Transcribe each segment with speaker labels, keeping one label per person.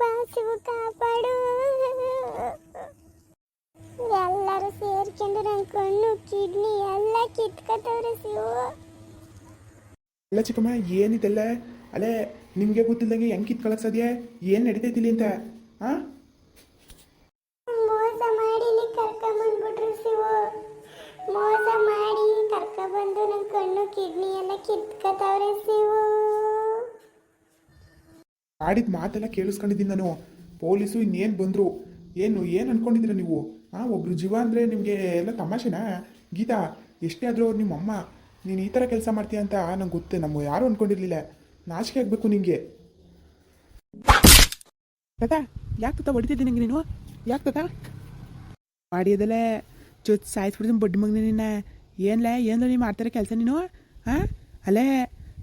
Speaker 1: ಬಾ ಶಿವು ಕಾಪಾಡು. ಎಲ್ಲರೂ ಸೇರ್ಕೊಂಡು ನನ್ನ ಕಣ್ಣು ಕಿಡ್ನಿ ಎಲ್ಲ ಕಿತ್ಕೊತವ್ರೆ ಶಿವು
Speaker 2: ಅಲ್ಲ ಚಿಕ್ಕಮ್ಮ ಏನಿದೆಲ್ಲ? ಅಲೆ ನಿಮಗೆ ಗೊತ್ತಿಲ್ಲದಂಗೆ ಹೆಂಗೆ ಕಿತ್ಕೊಳಕ್ ಸಾಧ್ಯ? ಏನು ನಡೀತೈತಿಲಿ ಅಂತ? ಹಾಂ
Speaker 1: ಮೋಸ ಮಾಡಿ ಕರ್ಕೊಂಡ್ಬಿಟ್ರು ಕರ್ಕೊಂಬಂದ್ಬಿಟ್ರು ಶಿವು. ಮೋಸ ಮಾಡಿ ಕರ್ಕೊಂಬಂದು ನನ್ನ ಕಣ್ಣು ಕಿಡ್ನಿ ಎಲ್ಲ ಕಿತ್ಕೊತವ್ರೆ ಶಿವು
Speaker 2: ಆಡಿದ ಮಾತೆಲ್ಲ ಕೇಳಿಸ್ಕೊಂಡಿದ್ದೀನಿ ನಾನು. ಪೊಲೀಸು ಇನ್ನೇನು ಬಂದರು? ಏನು ಏನು ಅನ್ಕೊಂಡಿದ್ದೀರ ನೀವು? ಹಾಂ ಒಬ್ರು ಜೀವ ಅಂದರೆ ನಿಮಗೆ ಎಲ್ಲ ತಮಾಷೆನಾ? ಗೀತಾ, ಎಷ್ಟೇ ಆದರೂ ಅವ್ರು ನಿಮ್ಮಮ್ಮ. ನೀನು ಈ ಥರ ಕೆಲಸ ಮಾಡ್ತೀಯ ಅಂತ ನಂಗೆ ಗೊತ್ತೆ ನಮ್ಮ ಯಾರೂ ಅಂದ್ಕೊಂಡಿರಲಿಲ್ಲ ನಾಚಿಕೆ ಆಗಬೇಕು ನಿಮಗೆ ತಾತ, ಯಾಕೆ ತಾತ ಹೊಡಿತಿದ್ದೀನಿ ನಂಗೆ ನೀನು? ಯಾಕೆ ತಾತ? ಮಾಡಿದಲೇ ಚೊತ್ ಸಾಯಿಸ್ಬಿಡ್ತೀನಿ ಬಡ್ಡಿ ಮಗನ ನಿನ್ನ. ಏನ್ಲೇ ಏನು ನೀನು ಮಾಡ್ತಾರೆ ಕೆಲಸ ನೀನು? ಹಾಂ ಅಲ್ಲೇ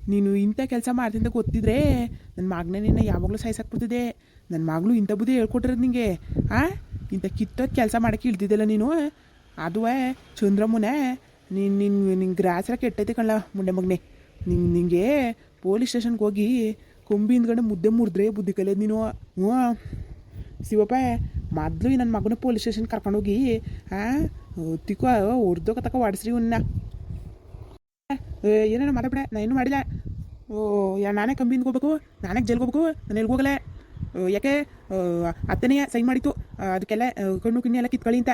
Speaker 2: ನೀನು ಇಂಥ ಕೆಲಸ ಮಾಡ್ತಿಂತ ಗೊತ್ತಿದ್ರೆ ನನ್ನ ಮಗನೇ ನಿನ್ನ ಯಾವಾಗಲೂ ಸಾಯಿಸಾಕ್ಬಿಡ್ತಿದ್ದೆ. ನನ್ನ ಮಗಳು ಇಂಥ ಬುದ್ಧಿ ಹೇಳ್ಕೊಟ್ಟಿರೋದು ನಿಂಗೆ. ಆ? ಇಂಥ ಕಿತ್ತೋದು ಕೆಲಸ ಮಾಡೋಕ್ಕೆ ಇಳ್ದಿದ್ದಿಲ್ಲ ನೀನು? ಅದುವೇ ಚಂದ್ರಮ್ಮನೇ ನೀನು ನಿನ್ನ ನಿಂಗೆ ಗ್ರಾಸರ ಕೆಟ್ಟೈತೆ ಕಣ್ಣ ಮುಂಡೆ ಮಗನೇ. ನಿಂಗೆ ನಿಂಗೆ ಪೊಲೀಸ್ ಸ್ಟೇಷನ್ಗೆ ಹೋಗಿ ಕೊಂಬಿ ಹಿಂದ್ಗಡೆ ಮುದ್ದೆ ಮುರಿದ್ರೆ ಬುದ್ಧಿ ಕಲಿಯೋದು ನೀನು. ಹ್ಞೂ. ಶಿವಪ್ಪ, ಮೊದಲು ನನ್ನ ಮಗನ ಪೊಲೀಸ್ ಸ್ಟೇಷನ್ ಕರ್ಕೊಂಡೋಗಿ ಹಾಂ ತಿಕ್ಕೋ ಹೊರ್ದೋಗ ತಕ ಹೊಡಿಸ್ರಿ ಇವನ್ನ ಏನೇನೋ ಮಾತಾಡ್ಬೇಡ ನಾನು ಇನ್ನೂ ಮಾಡಿಲ್ಲ. ಓ ಯಾ ನಾನೇ ಕಂಬಿಂದ ಹೋಗ್ಬೇಕು ನಾನೇ ಜೈಲ್ಗೆ ಹೋಗ್ಬೇಕು ನಾನು ಎಲ್ಗೆ ಹೋಗಲೇ ಆ, ಯಾಕೆ? ಅತ್ತನೆಯ ಸೈನ್ ಮಾಡಿತ್ತು. ಅದಕ್ಕೆಲ್ಲ ಕಣ್ಣು ಕಿಣ್ಣಿ ಎಲ್ಲ ಕಿತ್ಕೊಳ್ಳಿ ಅಂತ.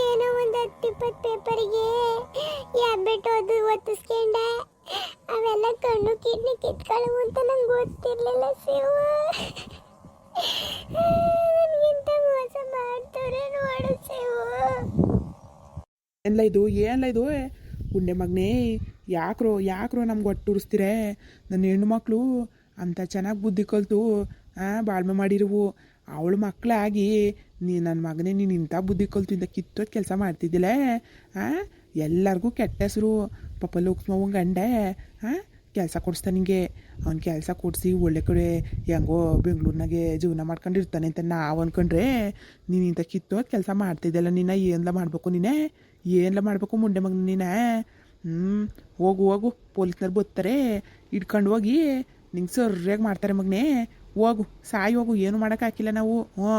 Speaker 1: ಏನೋ ಒಂದು ಹತ್ತಿಪ್ಪತ್ತು ಪೇಪರಿಗೆ ಯಾಬಿಟ್ಟು ಅದು ಒತ್ತಿಸ್ಕೊಂಡೆ? ಅವೆಲ್ಲ ಕಣ್ಣು ಕಿಡ್ನಿ ಕಿತ್ಕೊಳ್ಳವು ಅಂತ ನಂಗೆ ಗೊತ್ತಿರಲಿಲ್ಲ ಶಿವು ಮೋಸ ಮಾಡ್ತಾರೆ ನೋಡು ಶಿವು
Speaker 2: ಏನ್ಲ ಇದು? ಏನ್ಲ ಇದು? ಗುಂಡೆ ಮಗ್ನೇ, ಯಾಕ್ರೋ ಯಾಕ್ರೋ ನಮ್ಗೆ ಒಟ್ಟು ಉರಿಸ್ತೀರೇ ನನ್ನ ಹೆಣ್ಣು ಮಕ್ಕಳು ಅಂತ ಚೆನ್ನಾಗಿ ಬುದ್ಧಿ ಕಲ್ತು ಬಾಳ್ಮೆ ಮಾಡಿರುವು. ಅವಳು ಮಕ್ಕಳಾಗಿ ನೀ ನನ್ನ ಮಗನೇ ನೀನು ಇಂಥ ಬುದ್ಧಿ ಕಲ್ತು ಇಂಥ ಕಿತ್ತೋದು ಕೆಲಸ ಮಾಡ್ತಿದ್ದಿಲ್ಲೇ ಹಾಂ ಎಲ್ಲರಿಗೂ ಕೆಟ್ಟ ಹೆಸರು. ಪಾಪ ಲೋಕ್ಸ್ಮವಂಗೆ ಗಂಡೆ ಹಾಂ ಕೆಲಸ ಕೊಡಿಸ್ತಾನೆ ನಿಂಗೆ. ಅವ್ನ ಕೆಲಸ ಕೊಡಿಸಿ ಒಳ್ಳೆ ಕಡೆ ಹೆಂಗೋ ಬೆಂಗಳೂರಿನಾಗೆ ಜೀವನ ಮಾಡ್ಕೊಂಡಿರ್ತಾನೆ ಅಂತ ನಾವು ಅಂದ್ಕೊಂಡ್ರೆ ನೀನು ಇಂಥ ಕಿತ್ತೋದು ಕೆಲಸ ಮಾಡ್ತಿದ್ದಲ್ಲ, ನಿನ್ನ ಏನ್ಲ ಮಾಡಬೇಕು ನೀನೇ? ಏನ್ಲ ಮಾಡಬೇಕು ಮುಂಡೆ ಮಗ ನೀನ? ಹ್ಞೂ ಹೋಗು ಹೋಗು, ಪೊಲೀಸ್ನವ್ರು ಬತ್ತಾರೆ. ಇಟ್ಕೊಂಡು ಹೋಗಿ ನಿಂಗೆ ಸರ್ಯಾಗಿ ಮಾಡ್ತಾರೆ ಮಗನೇ. ಹೋಗು, ಸಾಯಿ ಹೋಗು, ಏನು ಮಾಡೋಕ್ಕಾಗಿಲ್ಲ ನಾವು. ಹ್ಞೂ.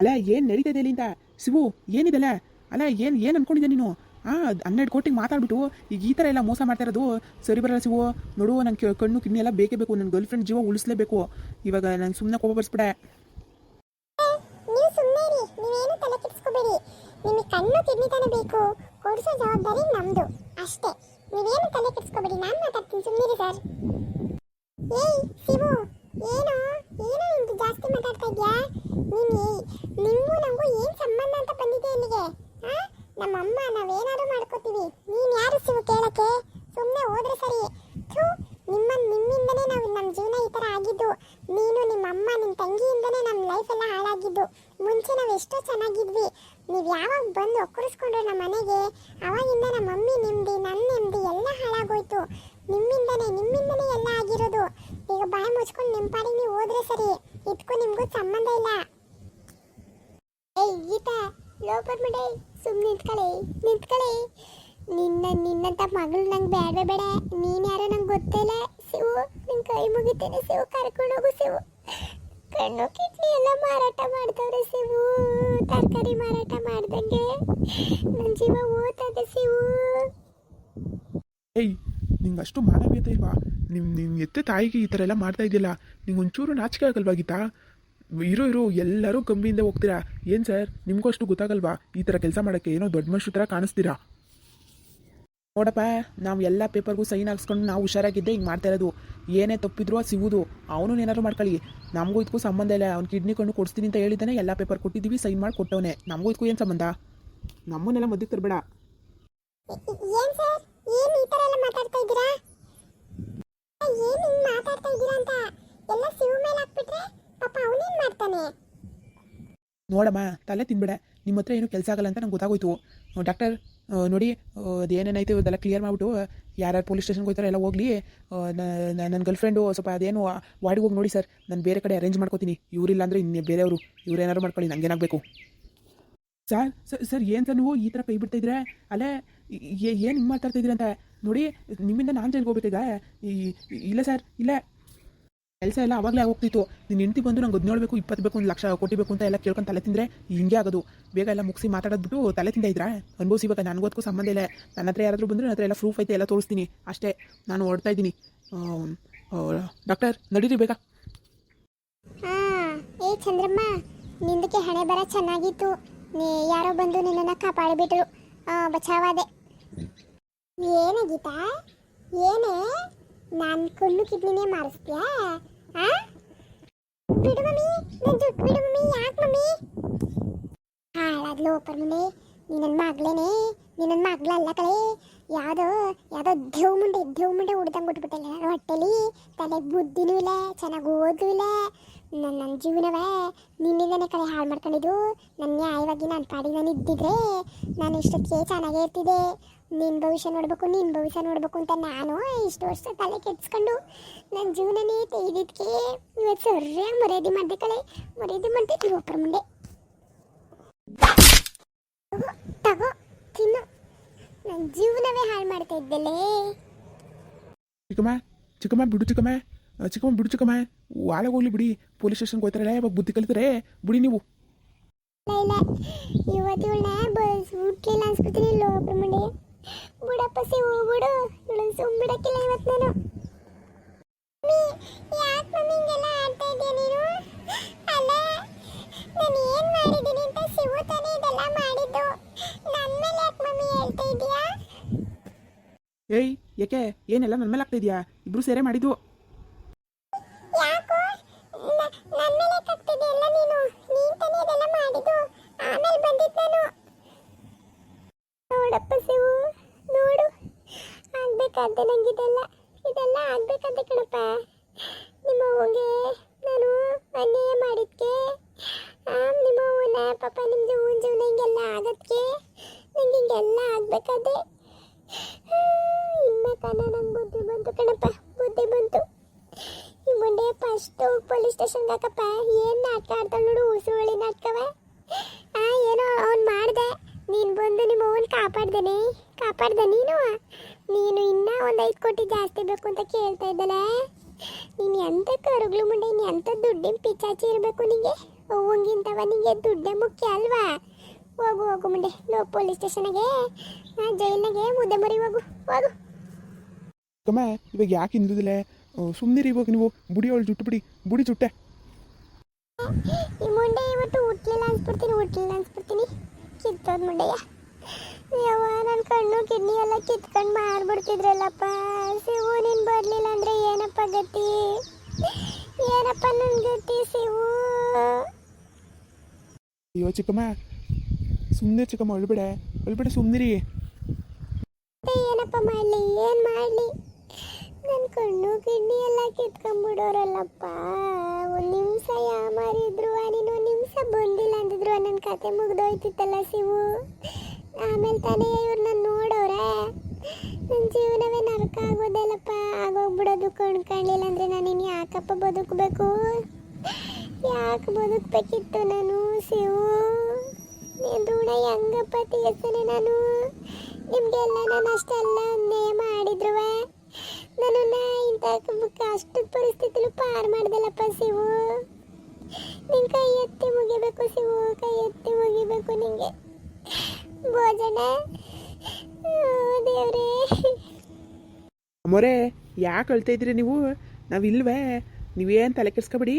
Speaker 2: ಅಲ್ಲ, ಏನು ನಡೀತದೆ ಇಲ್ಲಿಂದ? ಶಿವು, ಏನಿದೆಲ್ಲ? ಅಲ್ಲ, ಏನು ಏನು ಅನ್ಕೊಂಡಿದ್ದೆ ನೀನು? ಹಾಂ ಹನ್ನೆರಡು ಕೋಟಿಗೆ ಮಾತಾಡ್ಬಿಟ್ಟು ಈಗ ಈ ಥರ ಎಲ್ಲ ಮೋಸ ಮಾಡ್ತಾ ಇರೋದು ಸರಿ ಬರಲ್ಲ ಶಿವು. ನೋಡು, ನಂಗೆ ಕಣ್ಣು, ಕಿಡ್ನಿ ಎಲ್ಲ ಬೇಕೇ ಬೇಕು. ನನ್ನ ಗರ್ಲ್ ಫ್ರೆಂಡ್ ಜೀವ ಉಳಿಸ್ಲೇಬೇಕು. ಇವಾಗ ನಂಗೆ ಸುಮ್ಮನೆ ಕೋಪ ಬರ್ಸ್ಬಿಡೆ
Speaker 1: ನೀವು ಸುಮ್ಮನೆ ಇರಿ ನೀವೇನು ತಲೆ ಕೆಡಿಸ್ಕೋಬೇಡಿ ನಿಮಗೆ ಕಣ್ಣು ಕಿಡ್ನಿ ತಾನೇ ಬೇಕು. ಕೊಡಿಸೋ ಜವಾಬ್ದಾರಿ ನಮ್ದು. ಅಷ್ಟೇ. ನೀವೇನು ತಲೆ ಕೆಡಿಸ್ಕೋಬೇಡಿ. ನಾನು ಮಾತಾಡ್ತೀನಿ. ಸುಮ್ಮನಿರಿ ಸರ್. ಏಯ್, ಶಿವು. ಏನು ಏನು ನಿಮ್ದು ಜಾಸ್ತಿ ಮಾತಾಡ್ತಾ ಇದ್ಯಾ? ನೀನು ನಿಮಗೂ ನಮಗೂ ಏನು ಸಂಬಂಧ ಅಂತ ಬಂದಿದೆ ಇಲ್ಲಿಗೆ? ಹಾಂ ನಮ್ಮಮ್ಮ, ನಾವೇನಾದ್ರು ಮಾಡ್ಕೋತೀವಿ. ನೀನು ಯಾರು ಶಿವು ಕೇಳಕ್ಕೆ ಸುಮ್ಮನೆ ಹೋದ್ರೆ ಸರಿ ಥೂ ನಿಮ್ಮ ನಿಮ್ಮಿಂದನೇ ನಾವು ನಮ್ಮ ಜೀವನ ಈ ಥರ ಆಗಿದ್ದು ನೀನು ನಿಮ್ಮ ಅಮ್ಮ ನಿಮ್ಮ ತಂಗಿಯಿಂದನೇ ನಮ್ಮ ಲೈಫ್ ಎಲ್ಲ ಹಾಳಾಗಿದ್ದು ಮುಂಚೆ ನಾವು ಎಷ್ಟೋ ಚೆನ್ನಾಗಿದ್ವಿ. ನೀವು ಯಾವಾಗ ಬಂದು ಒಕ್ಕರಿಸ್ಕೊಂಡ್ರೆ ನಮ್ಮ ಮನೆಗೆ, ಅವಾಗಿಂದ ನಮ್ಮ ಮಮ್ಮಿ ನೆಮ್ಮದಿ ನನ್ನ ನೆಮ್ಮದಿ ಎಲ್ಲ ಹಾಳಾಗೋಯ್ತು. ನಿಮ್ಮಿಂದನೇ ನಿಮ್ಮಿಂದನೇ ಎಲ್ಲ ಆಗಿರೋದು. ಈಗ ಬಾಯಿ ಮುಚ್ಕೊಂಡು ನಿಮ್ಮ ಪಾಡಿಗೆ ನೀವು ಹೋದ್ರೆ ಸರಿ. ಇದಕ್ಕೂ ನಿಮಗೂ ಸಂಬಂಧ ಇಲ್ಲ. ಏಯ್, ಗೀತಾ, ಲೋಪರ್ ಬಿಡೆ. ಸುಮ್ಮನೆ ನಿಂತ್ಕೊಳ್ಳಿ ನಿಂತ್ಕೊಳ್ಳಿ ನಿನ್ನ ನಿನ್ನಂತ ಮಗಳು ನಂಗೆ ಬೇಡವೇ ಬೇಡ. ನೀನು ಯಾರೋ ನಂಗೆ ಗೊತ್ತಿಲ್ಲ ಸಿವು ನಿನ್ನ ಕೈ ಮುಗಿತೇನೆ. ಸಿವು, ಕರ್ಕೊಂಡು ಹೋಗು ಶಿವು ಕಣ್ಣು ಕಿಡ್ನಿ ಎಲ್ಲ ಮಾರಾಟ ಮಾಡ್ತವ್ರೆ ಸಿವು ತರಕಾರಿ ಮಾರಾಟ ಮಾಡ್ದಂಗೆ. ನನ್ನ ಜೀವ ಓದ್ತದೆ ಸಿವು
Speaker 2: ಏಯ್ ನಿಂಗೆ ಅಷ್ಟು ಮಾನವೀಯತೆ ಇಲ್ವಾ? ನಿಮ್ಮ ನಿಮ್ಮ ಎತ್ತೆ ತಾಯಿಗೆ ಈ ಥರ ಎಲ್ಲ ಮಾಡ್ತಾ ಇದೆಯಲ್ಲ? ನಿಂಗೆ ಒಂಚೂರು ನಾಚಿಕೆ ಆಗಲ್ವಾ ಗೀತಾ? ಇರೋ ಇರೋ, ಎಲ್ಲರೂ ಕಂಬಿಯಿಂದ ಹೋಗ್ತೀರಾ? ಏನು ಸರ್? ನಿಮಗೂ ಅಷ್ಟು ಗೊತ್ತಾಗಲ್ವಾ? ಈ ಥರ ಕೆಲಸ ಮಾಡೋಕ್ಕೆ ಏನೋ ದೊಡ್ಡ ಮನುಷ್ಯ ಥರ ಕಾಣಿಸ್ತೀರಾ? ನೋಡಪ್ಪ ನಾವು ಎಲ್ಲ ಪೇಪರ್ಗೂ ಸೈನ್ ಹಾಕ್ಸ್ಕೊಂಡು ನಾವು ಹುಷಾರಾಗಿದ್ದೆ ಹಿಂಗೆ ಮಾಡ್ತಾ ಇರೋದು. ಏನೇ ತಪ್ಪಿದ್ರು ಅದು ಸಿಗುವುದು. ಅವನು ಏನಾದ್ರು ಮಾಡ್ಕೊಳ್ಳಿ. ನಮಗೂ ಇದಕ್ಕೂ ಸಂಬಂಧ ಇಲ್ಲ. ಅವ್ನು ಕಿಡ್ನಿ ಕಣ್ಣು ಕೊಡಿಸ್ತೀನಿ ಅಂತ ಹೇಳಿದ್ದಾನೆ ಎಲ್ಲ ಪೇಪರ್ ಕೊಟ್ಟಿದ್ದೀವಿ ಸೈನ್ ಮಾಡಿ ಕೊಟ್ಟವನೇ. ನಮಗೂ ಇದಕ್ಕೂ ಏನು ಸಂಬಂಧ? ನಮ್ಮನ್ನೆಲ್ಲ ಮದ್ದಿಗೆ ತರಬೇಡ. ನೋಡಮ್ಮ ತಲೆ ತಿನ್ಬೇಡ. ನಿಮ್ಮ ಹತ್ರ ಏನು ಕೆಲಸ ಆಗಲ್ಲ ಅಂತ ನಂಗೆ ಗೊತ್ತಾಗೋಯ್ತು. ಡಾಕ್ಟರ್ ನೋಡಿ ಅದೇನೇನೈತೆ ಅದೆಲ್ಲ ಕ್ಲಿಯರ್ ಮಾಡಿಬಿಟ್ಟು ಯಾರ್ಯಾರು ಪೊಲೀಸ್ ಸ್ಟೇಷನ್ಗೆ ಹೋಗ್ತಾರೆ ಎಲ್ಲ ಹೋಗಲಿ ನನ್ನ ಗರ್ಲ್ ಫ್ರೆಂಡು ಸ್ವಲ್ಪ ಅದೇನು ವಾರ್ಡಿಗೆ ಹೋಗಿ ನೋಡಿ ಸರ್, ನಾನು ಬೇರೆ ಕಡೆ ಅರೇಂಜ್ ಮಾಡ್ಕೋತೀನಿ. ಇವರಿಲ್ಲ ಅಂದರೆ ಇನ್ನು ಬೇರೆಯವರು ಇವ್ರೇನಾದ್ರು ಮಾಡ್ಕೊಳ್ಳಿ ನನಗೇನಾಗಬೇಕು ಸರ್ ಸರ್ ಸರ್, ಏನು ಸರ್ ನೀವು ಈ ಥರ ಕೈ ಬಿಡ್ತಾಯಿದ್ರೆ ಅಲ್ಲೇ ಏನು ಮಾತಾಡ್ತಾ ಅಂತ. ನೋಡಿ, ನಿಮ್ಮಿಂದ ನಾನು ಜೈಲ್ಗೆ ಈ ಈ- ಇಲ್ಲ ಸರ್, ಇಲ್ಲ. ಕೆಲಸ ಎಲ್ಲ ಅವಾಗಲೇ ಹೋಗ್ತಿತ್ತು ನೀನು ಹೆಂಡತಿ ಬಂದು ನಂಗೆ ಹದಿನೇಳು ಬೇಕು ಇಪ್ಪತ್ತು ಬೇಕು, ಒಂದು ಲಕ್ಷ ಕೊಟ್ಟಿಬೇಕು ಅಂತ ಎಲ್ಲ ಕೇಳ್ಕೊಂಡು ತಲೆ ತಿಂದರೆ ಹಿಂಗೆ ಆಗೋದು. ಬೇಗ ಎಲ್ಲ ಮುಗಿಸಿ ಮಾತಾಡೋದ್ಬಿಟ್ಟು ತಲೆ ತಿಂದ ಇದ್ರಾ? ಅನುಭವಿಸಿವಾಗ ನನಗೋದಕ್ಕೂ ಸಂಬಂಧ ಇಲ್ಲ. ನನ್ನ ಹತ್ರ ಯಾರಾದರೂ ಬಂದರೆ ನನ್ನ ಹತ್ರ ಎಲ್ಲ ಪ್ರೂಫ್ ಐತೆ ಎಲ್ಲ ತೋರಿಸ್ತೀನಿ. ಅಷ್ಟೇ, ನಾನು ಓಡ್ತಾ ಇದ್ದೀನಿ. ಡಾಕ್ಟರ್, ನಡೀರಿ ಬೇಗ.
Speaker 1: ಏ ಚಂದ್ರಮ್ಮ, ನಿಂದಕ್ಕೆ ಹಣೆ ಬರ ಚೆನ್ನಾಗಿತ್ತು. ಯಾರೋ ಬಂದು ನಿನ್ನನ್ನು ಕಾಪಾಡಿಬಿಟ್ರು. ಬಚಾವಾದೆ ಏನೇ ಗೀತಾ? ಏನೇ? ನಾನು ಕೊಲ್ಲು ಕಿಡ್ನಿನೇ ಮಾರಿಸ್ತೀಯಾ? ಆ? ಬಿಡು ಮಮ್ಮಿ ನನ್ನ ದುಡ್ಡು ಬಿಡು ಮಮ್ಮಿ, ಯಾಕೆ ಮಮ್ಮಿ? ಹಾಳಾದ್ಲು ಓಪರ್ ಮುಂದೆ. ನೀ ನನ್ನ ಮಗಳೇನೆ ನೀ ನನ್ನ ಮಗಳಲ್ಲ ಕಳೆ ಯಾವುದೋ ಯಾವುದೋ ದೇವ್ ಮುಂಡೆ ದೇವ್ ಮುಂಡೆ ಹುಡ್ದಂಗೆ ಬಿಟ್ಬಿಟ್ಟಲ್ಲ ನಾನು ಹೊಟ್ಟೆಲಿ. ತಲೆ ಬುದ್ಧಿನೂ ಇಲ್ಲ, ಚೆನ್ನಾಗಿ ಓದೂ ಇಲ್ಲ. ನನ್ನ ನನ್ನ ಜೀವನವೇ ನಿನ್ನಿಂದನೇ ಕಳೆ ಹಾಳು ಮಾಡ್ಕೊಂಡಿದ್ದು. ನನ್ನ ನ್ಯಾಯವಾಗಿ ನಾನು ಪಾಡಿ ನಾನು ಇದ್ದಿದ್ರೆ ನಾನು ಇಷ್ಟೊತ್ತಿಗೆ ಚೆನ್ನಾಗೇ ಇರ್ತಿದ್ದೆ. ನಿನ್ನ ಭವಿಷ್ಯ ನೋಡಬೇಕು ನಿನ್ನ ಭವಿಷ್ಯ ನೋಡಬೇಕು ಅಂತ ನಾನು ಇಷ್ಟು ವರ್ಷ ತಲೆ ಕೆಡ್ಸ್ಕೊಂಡು ನನ್ನ ಜೀವನನೇ ತೆಗೆದಿದ್ದಕ್ಕೆ ಇವತ್ತು ಸರಿಯಾಗಿ ಮರ್ಯಾದೆ ಮಾಡಿದೆ ಕಳೆ ಮರ್ಯಾದೆ ಮಾಡ್ತೀನಿ ಒಬ್ಬರ ಮುಂದೆ. ತಗೋ, ತಗೋ ತಿನ್ನು. ನನ್ನ ಜೀವನವೇ ಹಾಳು ಮಾಡ್ತಾ ಇದ್ದಲ್ಲೇ.
Speaker 2: ಚಿಕ್ಕಮ್ಮ ಚಿಕ್ಕಮ್ಮ ಬಿಡು ಚಿಕ್ಕಮ್ಮ. ಚಿಕ್ಕಮ್ಮ ಬಿಡು ಚಿಕ್ಕಮ್ಮ. ಒಳಗೆ ಹೋಗ್ಲಿ ಬಿಡಿ. ಪೊಲೀಸ್ ಸ್ಟೇಷನ್ಗೆ ಹೋಗ್ತಾರಲ್ಲ ಇವಾಗ ಬುದ್ಧಿ ಕಲಿತಾರೆ? ಬಿಡಿ ನೀವು.
Speaker 1: ಇಲ್ಲ ಇವತ್ತು ಇವಳನ್ನ ಬಸ್ ಹುಟ್ಲಿಲ್ಲ ಅನ್ಸ್ಕೊತೀನಿ ಇಲ್ಲ ಒಬ್ಬರು ಮಂಡೆ ಬಿಡಪ್ಪ ಸಿವು ಬಿಡು. ಇವಳನ್ನ ಸುಮ್ ಬಿಡಕ್ಕಿಲ್ಲ ಇವತ್ತು ನಾನು. ಯಾಕೆ ಮಮ್ಮಿ ಹಿಂಗೆಲ್ಲ ಆಡ್ತಾ ಇದೆಯಾ ನೀನು? ಅಲ್ಲ ನಾನು ಏನು ಮಾಡಿದ್ದೀನಿ ಅಂತ ಶಿವು ತಾನೇ ಇದೆಲ್ಲ ಮಾಡಿದ್ದು. ನನ್ನ ಮೇಲೆ ಯಾಕೆ ಮಮ್ಮಿ ಹೇಳ್ತಾ ಇದೀಯಾ?
Speaker 2: ಏಯ್ ಯಾಕೆ ಏನೆಲ್ಲ ನನ್ನ ಮೇಲೆ ಆಗ್ತಾ ಇದೆಯಾ? ಇಬ್ರು ಸೇರೆ ಮಾಡಿದ್ದು.
Speaker 1: ಯಾಕೋ? ನನ್ನ ಮೇಲೆ ಕಟ್ಟಿದೆಯಲ್ಲ ನೀನು ನೀನ್ ತಾನೇ ಇದೆಲ್ಲ ಮಾಡಿದ್ದು. ಆಮೇಲೆ ಬಂದಿದ್ದು ನಾನು. ನೋಡಪ್ಪ ಶಿವು. ನೋಡು. ಆಗ್ಬೇಕಂತೆ ನಂಗೆ ಇದೆಲ್ಲ ಆಗ್ಬೇಕಾದ್ದೆ ಕಣಪ್ಪ. ನಿಮ್ಮ ಅವ್ವಗೆ ನಾನು ಅನ್ಯಾಯ ಮಾಡಿದ್ಕೆ ನಿಮ್ಮ ಅವ್ವನ ಪಾಪ ನಿಮ್ದು ಹೂವಿನ ಜೀವನ ಹಿಂಗೆಲ್ಲ ಆಗದ್ಕೆ ನಂಗೆ ಹಿಂಗೆಲ್ಲ ಆಗ್ಬೇಕಾದೆ ಇನ್ನ ತನ ನಂಗೆ ಬುದ್ಧಿ ಬಂತು ಕಣಪ್ಪ, ಬುದ್ಧಿ ಬಂತು. ಈ ಮುಂದೆ ಫಸ್ಟ್ ಪೊಲೀಸ್ ಸ್ಟೇಷನ್ಗೆ ಹಾಕಪ್ಪ, ಏನು ನಾಟಕ ಆಡ್ತಾಳೆ ನೋಡು ಉಸುವಳಿ ನಾಟಕವ. ಏನೋ ಅವ್ನು ನೀನು ಬಂದು ನಿಮ್ಮ ಅವ್ವನ ಕಾಪಾಡ್ದೆ ಕಾಪಾಡ್ದೆ ನೀನು? ನೀನು ಇನ್ನೂ ಒಂದು ಐದು ಕೋಟಿ ಜಾಸ್ತಿ ಬೇಕು ಅಂತ ಕೇಳ್ತಾ ಇದ್ದಲ್ಲ ನೀನು ಎಂಥ ಕರುಗಳು ಮುಂಡೆ ನೀನು ಎಂಥ ದುಡ್ಡಿನ ಪಿಚಾಚಿ ಇರಬೇಕು ನಿಂಗೆ? ಅವ್ವಂಗಿಂತವ ನಿಂಗೆ ದುಡ್ಡೇ ಮುಖ್ಯ ಅಲ್ವಾ? ಹೋಗು ಹೋಗು ಮುಂಡೆ ನೋ ಪೊಲೀಸ್ ಸ್ಟೇಷನ್ಗೆ. ಜೈಲ್ನಾಗೆ ಮುದ್ದೆ ಮರಿ ಹೋಗು ಹೋಗು.
Speaker 2: ತಮ್ಮ ಇವಾಗ ಯಾಕೆ ಹಿಂದುದಿಲ್ಲ ಸುಮ್ಮನೆ ಇವಾಗ ನೀವು. ಬುಡಿ ಅವಳು ಜುಟ್ಟು ಬಿಡಿ ಬುಡಿ ಜುಟ್ಟೆ.
Speaker 1: ಈ ಮುಂಡೆ ಇವತ್ತು ಹುಟ್ಲಿಲ್ಲ ಅನ್ಸ್ಬಿಡ್ತೀನಿ ಹುಟ್ಲಿಲ್ಲ ಅನ್ಸ್ಬಿಡ್ತೀನಿ. ಕಿತ್ತೋದ್ ಮುಂಡೆಯ ಯವ್ವ ನನ್ನ ಕಣ್ಣು ಕಿಡ್ನಿ ಎಲ್ಲ ಕಿತ್ಕೊಂಡು ಮಾರ್ಬಿಡ್ತಿದ್ರಲ್ಲಪ್ಪ. ಸಿವು ನೀನು ಬರಲಿಲ್ಲ ಅಂದ್ರೆ ಏನಪ್ಪ ಗತಿ? ಏನಪ್ಪ ನನ್ನ ಗತಿ ಸಿವು?
Speaker 2: ಅಯ್ಯೋ ಚಿಕ್ಕಮ್ಮ ಸುಮ್ಮನೆ ಚಿಕ್ಕಮ್ಮ ಅಳ್ಬೇಡ ಅಳ್ಬೇಡ ಸುಮ್ಮನಿರಿ
Speaker 1: ಏನಪ್ಪ ಮಾಡಲಿ ಏನು ಮಾಡಲಿ? ನನ್ನ ಕಣ್ಣು ಕಿಡ್ನಿ ಎಲ್ಲ ಕಿತ್ಕೊಂಡ್ಬಿಡೋರಲ್ಲಪ್ಪ. ಒಂದು ನಿಮಿಷ ಯಾಮಾರಿದ್ರು ನೀನು ಬಂದಿಲ್ಲ ಅಂದಿದ್ರು ನನ್ನ ಕತೆ ಮುಗ್ದೋಯ್ತಿತ್ತಲ್ಲ ಶಿವು. ಆಮೇಲೆ ತಾನೇ ಇವ್ರನ್ನ ನೋಡೋರೆ ನನ್ನ ಜೀವನವೇ ನರಕ ಆಗೋದಲ್ಲಪ್ಪ, ಆಗೋಗ್ಬಿಡೋದು ಕಣ್ ಕಾಣಲಿಲ್ಲ ಅಂದರೆ ನಾನು ಇನ್ನು ಯಾಕಪ್ಪ ಬದುಕಬೇಕು? ಯಾಕೆ ಬದುಕಬೇಕಿತ್ತು ನಾನು ಶಿವು? ಋಣ ಹೆಂಗಪ್ಪ ತೀರ್ಸನೆ ನಾನು? ನಿಮಗೆಲ್ಲ ನಾನು ಅಷ್ಟೆಲ್ಲ ಅನ್ಯಾಯ ಮಾಡಿದ್ರುವೆ? ನನ್ನನ್ನು ಇಂಥ ಕಷ್ಟದ ಪರಿಸ್ಥಿತಿಲೂ ಪಾರು ಮಾಡ್ದಲ್ಲಪ್ಪ ಶಿವು. ನಿನ್ ಕೈ ಎತ್ತಿ ಮುಗಿಬೇಕು ಕೈ ನಿಂಗೆ. ಭೋಜನ.
Speaker 2: ಅಮ್ಮೋರೇ ಯಾಕೆ ಅಳ್ತಾ ಇದ್ರಿ ನೀವು? ನಾವಿಲ್ವೇ. ನೀವೇನು ತಲೆ ಕೆಡ್ಸ್ಕೊಬಿಡಿ.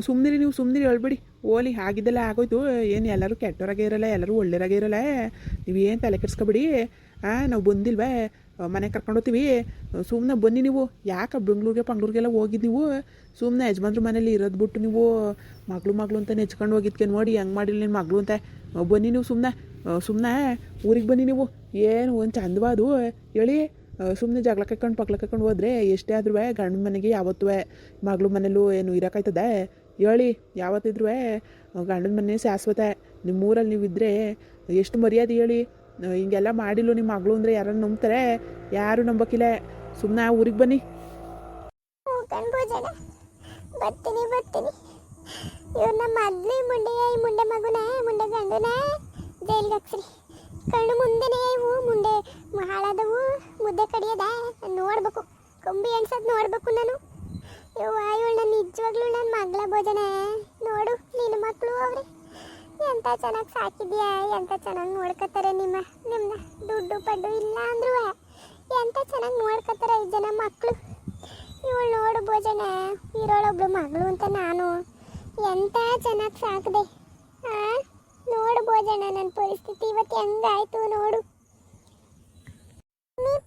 Speaker 2: ಸುಮ್ಮನಿರಿ ನೀವು ಸುಮ್ಮನಿರಿ ಅಳ್ಬೇಡಿ. ಓಲಿ, ಆಗಿದ್ದೆಲ್ಲ ಆಗೋಯ್ತು. ಏನು ಎಲ್ಲರೂ ಕೆಟ್ಟೋರಾಗೆ ಇರಲ್ಲ, ಎಲ್ಲರೂ ಒಳ್ಳೆಯರಾಗೆ ಇರಲ್ಲ. ನೀವೇನು ತಲೆ ಕೆಡ್ಸ್ಕೊಬಿಡಿ. ಹಾಂ ನಾವು ಬಂದಿಲ್ವೇ. ಮನೆ ಕರ್ಕೊಂಡು ಹೋಗ್ತೀವಿ. ಸುಮ್ಮನೆ ಬನ್ನಿ ನೀವು. ಯಾಕೆ ಬೆಂಗ್ಳೂರಿಗೆ, ಪಂಗ್ಳೂರಿಗೆಲ್ಲ ಹೋಗಿದ್ದು ನೀವು? ಸುಮ್ಮನೆ ಯಜಮಾನ್ರ ಮನೇಲಿ ಇರೋದು ಬಿಟ್ಟು ನೀವು, ಮಗಳು ಮಗಳು ಅಂತ ನೆಚ್ಕೊಂಡು ಹೋಗಿದ್ಕೆ ನೋಡಿ ಹೆಂಗೆ ಮಾಡಿಲ್ಲ ನಿನ್ನ ಮಗಳು ಅಂತ. ಬನ್ನಿ ನೀವು ಸುಮ್ಮನೆ ಸುಮ್ಮನೆ ಊರಿಗೆ ಬನ್ನಿ ನೀವು. ಏನು ಒಂದು ಚಂದವಾದು ಹೇಳಿ ಸುಮ್ಮನೆ ಜಗಳ ಕಕ್ಕೊಂಡು ಪಕ್ಲ ಕಕ್ಕೊಂಡು ಹೋದ್ರೆ ಎಷ್ಟೇ ಆದ್ರೂ ಗಂಡ ಮನೆಗೆ ಯಾವತ್ತೂ ಮಗಳು ಮನೇಲೂ ಏನು ಇರೋಕ್ಕಾಯ್ತದೆ? ಹೇಳಿ ಯಾವತ್ತಿದ್ರೂ ಗಂಡನ ಮನೆ ಶಾಶ್ವತ. ನಿಮ್ಮೂರಲ್ಲಿ ನೀವು ಇದ್ದರೆ ಎಷ್ಟು ಮರ್ಯಾದೆ ಹೇಳಿ. ಹಿಂಗೆಲ್ಲ ಮಾಡಿಲ್ಲ ನಿಮ್ಮ ಮಗಳು ಅಂದರೆ ಯಾರನ್ನ ನಂಬ್ತಾರೆ? ಯಾರು ನಂಬಕ್ಕಿಲ್ಲ ಸುಮ್ಮನೆ ಊರಿಗೆ ಬನ್ನಿ.
Speaker 1: ಬರ್ತೀನಿ ಬರ್ತೀನಿ. ಇವ್ರು ನಮ್ಮ ಈ ಮುಂಡೆ ಮುಂಡೆ ಮಗುನ ಮುಂಡೆ ಗಂಡನ. ಜೈಲ್ಗೆ ಹಾಕ್ಸ್ರಿ. ಕಣ್ಣು ಮುಂದೆನೇ ಇವು ಮುಂದೆ ಹಾಳಾದವು, ಮುದ್ದೆ ಕಡಿಯದ. ನೋಡ್ಬೇಕು. ಕಂಬಿ ಎಣ್ಸೋದು ನೋಡ್ಬೇಕು ನಾನು. ಯವ್ವ ಇವಳು ನನ್ನ ನಿಜವಾಗ್ಲೂ ನನ್ನ ಮಗಳ ಭೋಜನ. ನೋಡು ನಿನ್ನ ಮಕ್ಕಳು ಅವ್ರೆ. ಎಂತ ಚೆನ್ನಾಗಿ ಸಾಕಿದ್ಯಾ? ಎಂತ ಚೆನ್ನಾಗಿ ನೋಡ್ಕೋತಾರೆ ನಿಮ್ಮ ನಿಮ್ಮನ್ನ ದುಡ್ಡು ಪಡ್ಡು ಇಲ್ಲ ಅಂದ್ರೂ ಎಂತ ಚೆನ್ನಾಗಿ ನೋಡ್ಕೋತಾರೆ ಈ ಜನ ಮಕ್ಕಳು ಇವಳು ನೋಡು ಭೋಜನ, ಇರೋಳೊಬ್ಳು ಮಗಳು ಅಂತ ನಾನು. ಎಂತ ಚೆನ್ನಾಗಿ ಸಾಕಿದೆ? ನೋಡು ಭೋಜನ ನನ್ನ ಪರಿಸ್ಥಿತಿ ಇವತ್ತು ಹೆಂಗಾಯ್ತು ನೋಡು.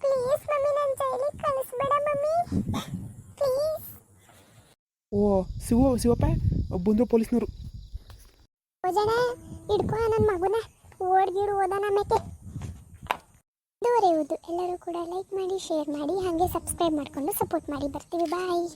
Speaker 1: ಪ್ಲೀಸ್ ಮಮ್ಮಿ ನನ್ನ ಜೈಲಿಗೆ ಕಳಿಸ್ಬೇಡ ಮಮ್ಮಿ. ಪ್ಲೀಸ್
Speaker 2: ಓ, ಶಿವ, ಶಿವಪ್ಪ, ಬಂದರು ಪೊಲೀಸ್ನವರು.
Speaker 1: ನನ್ನ ಮಗುನ ಓಡ್ಗಿರು ಓದೋಣ ಮೇಕೆ ಇರುವುದು ಎಲ್ಲರೂ ಕೂಡ ಲೈಕ್ ಮಾಡಿ ಶೇರ್ ಮಾಡಿ, ಹಾಗೆ ಸಬ್ಸ್ಕ್ರೈಬ್ ಮಾಡಿಕೊಂಡು ಸಪೋರ್ಟ್ ಮಾಡಿ. ಬರ್ತೀವಿ ಬಾಯ್